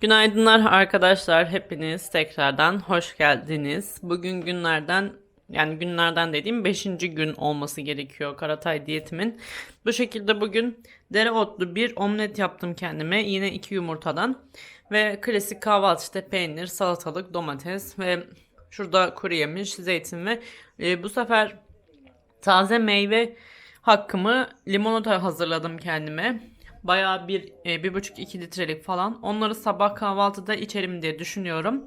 Günaydınlar arkadaşlar. Hepiniz tekrardan hoş geldiniz. Bugün günlerden yani günlerden dediğim 5. gün olması gerekiyor Karatay diyetimin. Bu şekilde bugün dereotlu bir omlet yaptım kendime. Yine iki yumurtadan. Ve klasik kahvaltı işte peynir, salatalık, domates ve şurada kuru yemiş, zeytin ve e, bu sefer taze meyve hakkımı limonata hazırladım kendime. Bayağı bir, e, bir buçuk iki litrelik falan. Onları sabah kahvaltıda içerim diye düşünüyorum.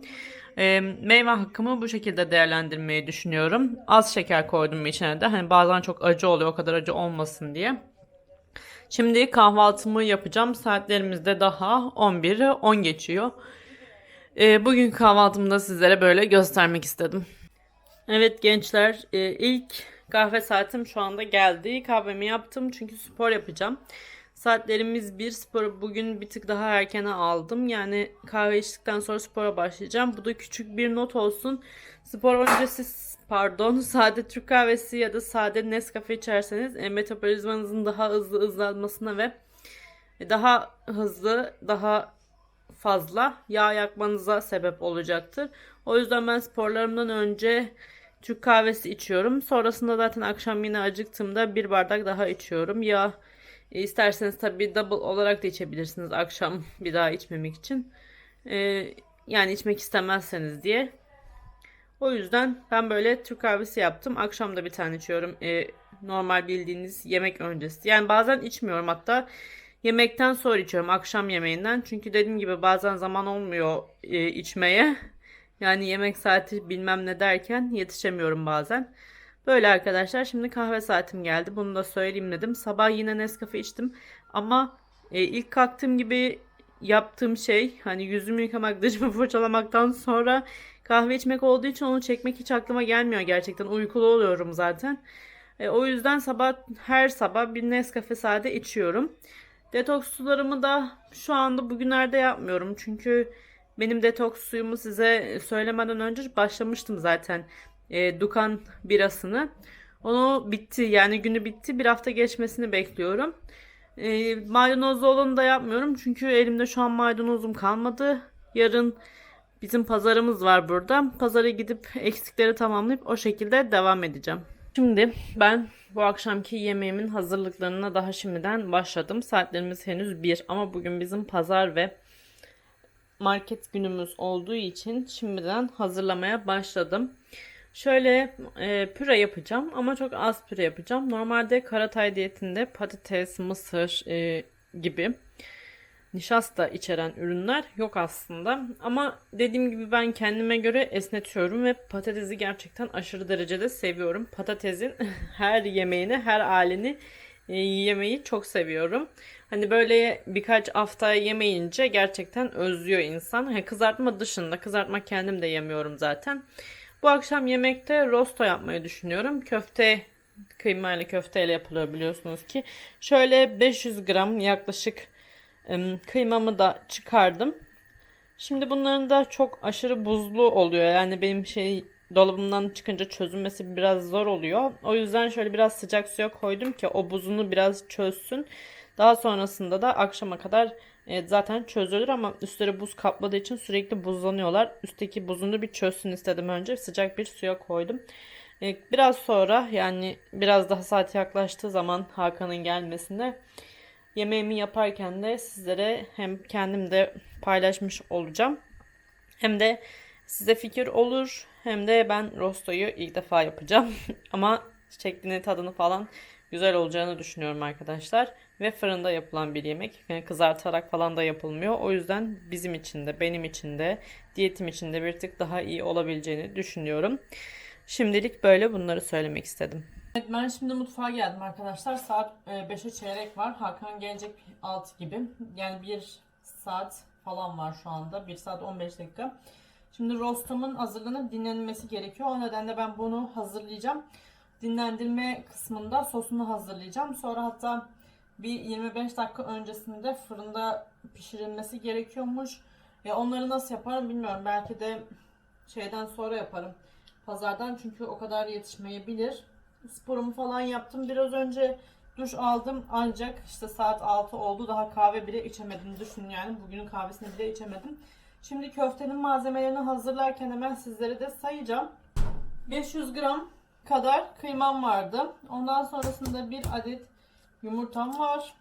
E, meyve hakkımı bu şekilde değerlendirmeyi düşünüyorum. Az şeker koydum içine de. Hani bazen çok acı oluyor o kadar acı olmasın diye. Şimdi kahvaltımı yapacağım. Saatlerimiz de daha 11'i 10 geçiyor. E, bugün kahvaltımı da sizlere böyle göstermek istedim. Evet gençler e, ilk kahve saatim şu anda geldi. Kahvemi yaptım çünkü spor yapacağım. Saatlerimiz bir sporu bugün bir tık daha erkene aldım. Yani kahve içtikten sonra spora başlayacağım. Bu da küçük bir not olsun. Spor öncesi pardon sade Türk kahvesi ya da sade Nescafe içerseniz e, metabolizmanızın daha hızlı hızlanmasına ve daha hızlı daha fazla yağ yakmanıza sebep olacaktır. O yüzden ben sporlarımdan önce Türk kahvesi içiyorum. Sonrasında zaten akşam yine acıktığımda bir bardak daha içiyorum. Ya e, isterseniz tabii double olarak da içebilirsiniz akşam bir daha içmemek için. E, yani içmek istemezseniz diye. O yüzden ben böyle Türk kahvesi yaptım. Akşam da bir tane içiyorum. E, normal bildiğiniz yemek öncesi. Yani bazen içmiyorum hatta. Yemekten sonra içiyorum akşam yemeğinden. Çünkü dediğim gibi bazen zaman olmuyor e, içmeye. Yani yemek saati bilmem ne derken yetişemiyorum bazen. Böyle arkadaşlar şimdi kahve saatim geldi. Bunu da söyleyeyim dedim. Sabah yine Nescafe içtim. Ama e, ilk kalktığım gibi yaptığım şey hani yüzümü yıkamak, dışımı fırçalamaktan sonra kahve içmek olduğu için onu çekmek hiç aklıma gelmiyor gerçekten. Uykulu oluyorum zaten. E, o yüzden sabah her sabah bir Nescafe sade içiyorum. Detoks sularımı da şu anda bugünlerde yapmıyorum. Çünkü benim detoks suyumu size söylemeden önce başlamıştım zaten. E, Dukan birasını. Onu bitti yani günü bitti. Bir hafta geçmesini bekliyorum. E, maydanozlu olanı da yapmıyorum. Çünkü elimde şu an maydanozum kalmadı. Yarın bizim pazarımız var burada. Pazara gidip eksikleri tamamlayıp o şekilde devam edeceğim. Şimdi ben bu akşamki yemeğimin hazırlıklarına daha şimdiden başladım. Saatlerimiz henüz bir ama bugün bizim pazar ve market günümüz olduğu için şimdiden hazırlamaya başladım. Şöyle e, püre yapacağım ama çok az püre yapacağım. Normalde karatay diyetinde patates, mısır e, gibi nişasta içeren ürünler yok aslında. Ama dediğim gibi ben kendime göre esnetiyorum ve patatesi gerçekten aşırı derecede seviyorum. Patatesin her yemeğini, her halini e, yemeyi çok seviyorum. Hani böyle birkaç hafta yemeyince gerçekten özlüyor insan. Hani kızartma dışında, kızartma kendim de yemiyorum zaten. Bu akşam yemekte rosto yapmayı düşünüyorum. Köfte kıymalı köfteyle yapılıyor biliyorsunuz ki. Şöyle 500 gram yaklaşık kıymamı da çıkardım. Şimdi bunların da çok aşırı buzlu oluyor. Yani benim şey dolabımdan çıkınca çözülmesi biraz zor oluyor. O yüzden şöyle biraz sıcak suya koydum ki o buzunu biraz çözsün. Daha sonrasında da akşama kadar e, zaten çözülür ama üstleri buz kapladığı için sürekli buzlanıyorlar. Üstteki buzunu bir çözsün istedim önce. Sıcak bir suya koydum. E, biraz sonra yani biraz daha saat yaklaştığı zaman Hakan'ın gelmesinde yemeğimi yaparken de sizlere hem kendim de paylaşmış olacağım. Hem de size fikir olur hem de ben rostoyu ilk defa yapacağım. Ama şeklini tadını falan güzel olacağını düşünüyorum arkadaşlar. Ve fırında yapılan bir yemek. Yani kızartarak falan da yapılmıyor. O yüzden bizim için de benim için de diyetim için de bir tık daha iyi olabileceğini düşünüyorum. Şimdilik böyle bunları söylemek istedim. Evet ben şimdi mutfağa geldim arkadaşlar. Saat 5'e çeyrek var. Hakan gelecek 6 gibi. Yani 1 saat falan var şu anda. 1 saat 15 dakika. Şimdi rostumun hazırlanıp dinlenmesi gerekiyor. O nedenle ben bunu hazırlayacağım. Dinlendirme kısmında sosunu hazırlayacağım. Sonra hatta bir 25 dakika öncesinde fırında pişirilmesi gerekiyormuş. Ya onları nasıl yaparım bilmiyorum. Belki de şeyden sonra yaparım. Pazardan çünkü o kadar yetişmeyebilir. Sporumu falan yaptım. Biraz önce Duş aldım ancak işte saat 6 oldu. Daha kahve bile içemedim. Düşünün yani bugünün kahvesini bile içemedim. Şimdi köftenin malzemelerini hazırlarken hemen sizlere de sayacağım. 500 gram kadar kıymam vardı. Ondan sonrasında bir adet yumurtam var.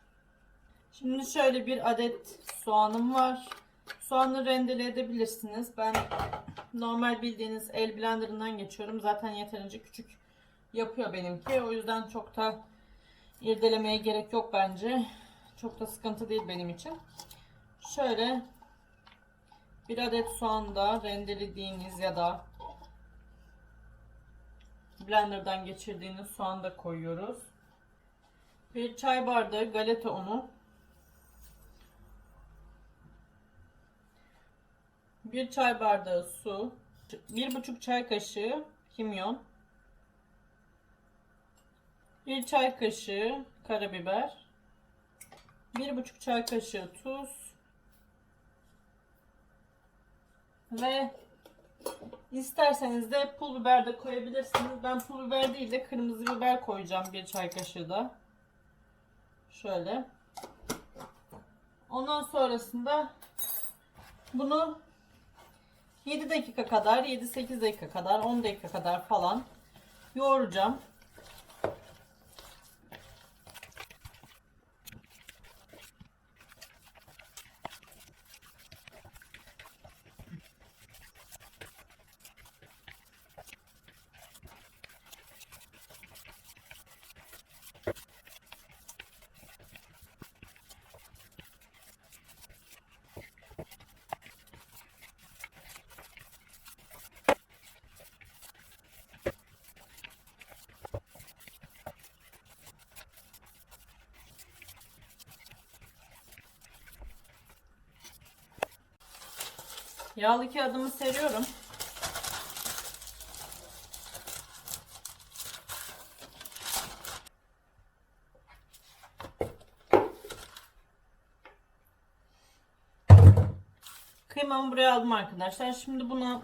Şimdi şöyle bir adet soğanım var. Soğanı rendele edebilirsiniz. Ben normal bildiğiniz el blenderından geçiyorum. Zaten yeterince küçük yapıyor benimki. O yüzden çok da irdelemeye gerek yok bence. Çok da sıkıntı değil benim için. Şöyle bir adet soğan da rendelediğiniz ya da blenderdan geçirdiğiniz soğan da koyuyoruz. Bir çay bardağı galeta unu. Bir çay bardağı su. Bir buçuk çay kaşığı kimyon. Bir çay kaşığı karabiber. Bir buçuk çay kaşığı tuz. Ve isterseniz de pul biber de koyabilirsiniz. Ben pul biber değil de kırmızı biber koyacağım bir çay kaşığı da. Şöyle. Ondan sonrasında bunu 7 dakika kadar, 7-8 dakika kadar, 10 dakika kadar falan yoğuracağım. Yağlı kağıdımı seriyorum. Kıymamı buraya aldım arkadaşlar. Şimdi buna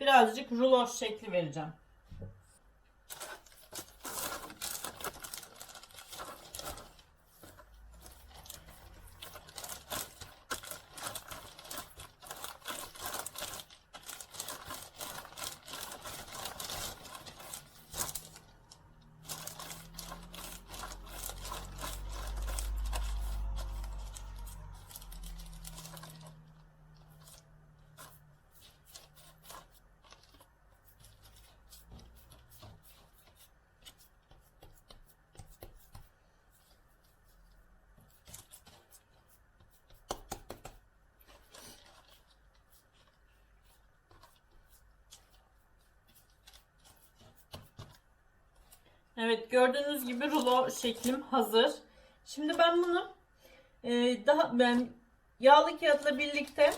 birazcık rulo şekli vereceğim. Evet gördüğünüz gibi rulo şeklim hazır. Şimdi ben bunu e, daha ben yağlı kağıtla birlikte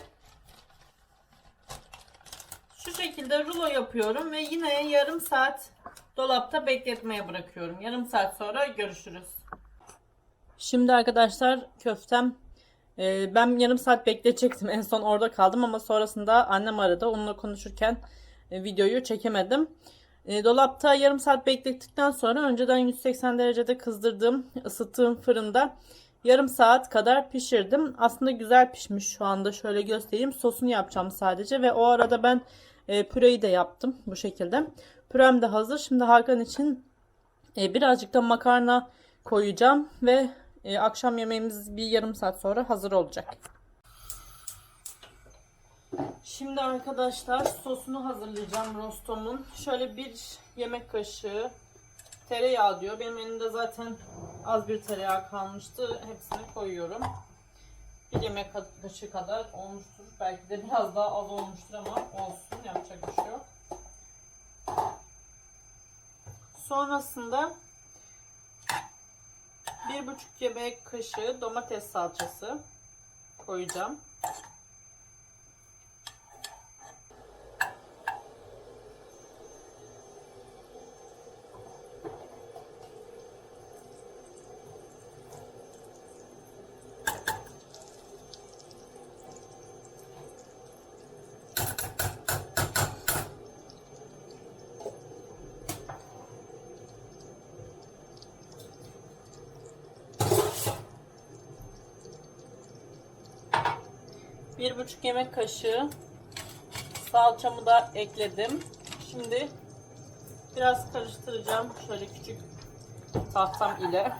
şu şekilde rulo yapıyorum ve yine yarım saat dolapta bekletmeye bırakıyorum. Yarım saat sonra görüşürüz. Şimdi arkadaşlar köftem e, ben yarım saat bekletecektim. En son orada kaldım ama sonrasında annem aradı. Onunla konuşurken e, videoyu çekemedim. E, dolapta yarım saat beklettikten sonra önceden 180 derecede kızdırdığım, ısıttığım fırında yarım saat kadar pişirdim. Aslında güzel pişmiş şu anda. Şöyle göstereyim. Sosunu yapacağım sadece ve o arada ben e, püreyi de yaptım bu şekilde. Pürem de hazır. Şimdi Hakan için e, birazcık da makarna koyacağım ve e, akşam yemeğimiz bir yarım saat sonra hazır olacak. Şimdi arkadaşlar sosunu hazırlayacağım rostomun. Şöyle bir yemek kaşığı tereyağı diyor. Benim elimde zaten az bir tereyağı kalmıştı. Hepsini koyuyorum. Bir yemek kaşığı kadar olmuştur. Belki de biraz daha az olmuştur ama olsun. Yapacak bir şey yok. Sonrasında bir buçuk yemek kaşığı domates salçası koyacağım. Bir buçuk yemek kaşığı salçamı da ekledim. Şimdi biraz karıştıracağım şöyle küçük tahtam ile.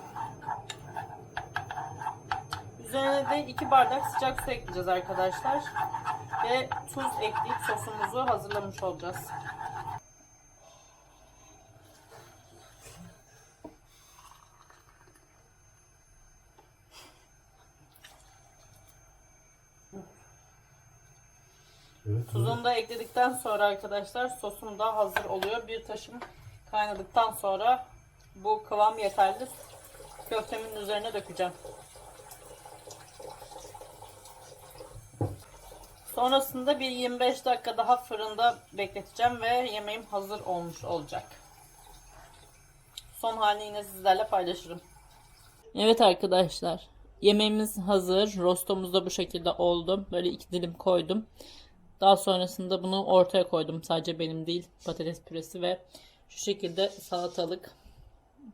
Üzerine de 2 bardak sıcak su ekleyeceğiz arkadaşlar. Ve tuz ekleyip sosumuzu hazırlamış olacağız. Evet, Tuzunu da ekledikten sonra arkadaşlar sosum da hazır oluyor. Bir taşım kaynadıktan sonra bu kıvam yeterli. Köftemin üzerine dökeceğim. Sonrasında bir 25 dakika daha fırında bekleteceğim ve yemeğim hazır olmuş olacak. Son halini yine sizlerle paylaşırım. Evet arkadaşlar. Yemeğimiz hazır. Rostomuz da bu şekilde oldu. Böyle iki dilim koydum. Daha sonrasında bunu ortaya koydum. Sadece benim değil. Patates püresi ve şu şekilde salatalık.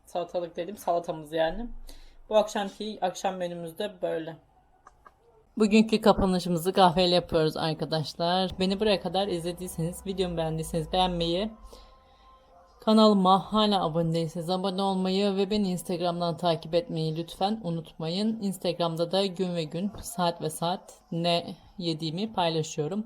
Salatalık dedim. Salatamız yani. Bu akşamki akşam menümüz de böyle. Bugünkü kapanışımızı kahveyle yapıyoruz arkadaşlar. Beni buraya kadar izlediyseniz, videomu beğendiyseniz beğenmeyi, kanalıma hala abone değilseniz abone olmayı ve beni Instagram'dan takip etmeyi lütfen unutmayın. Instagram'da da gün ve gün, saat ve saat ne yediğimi paylaşıyorum.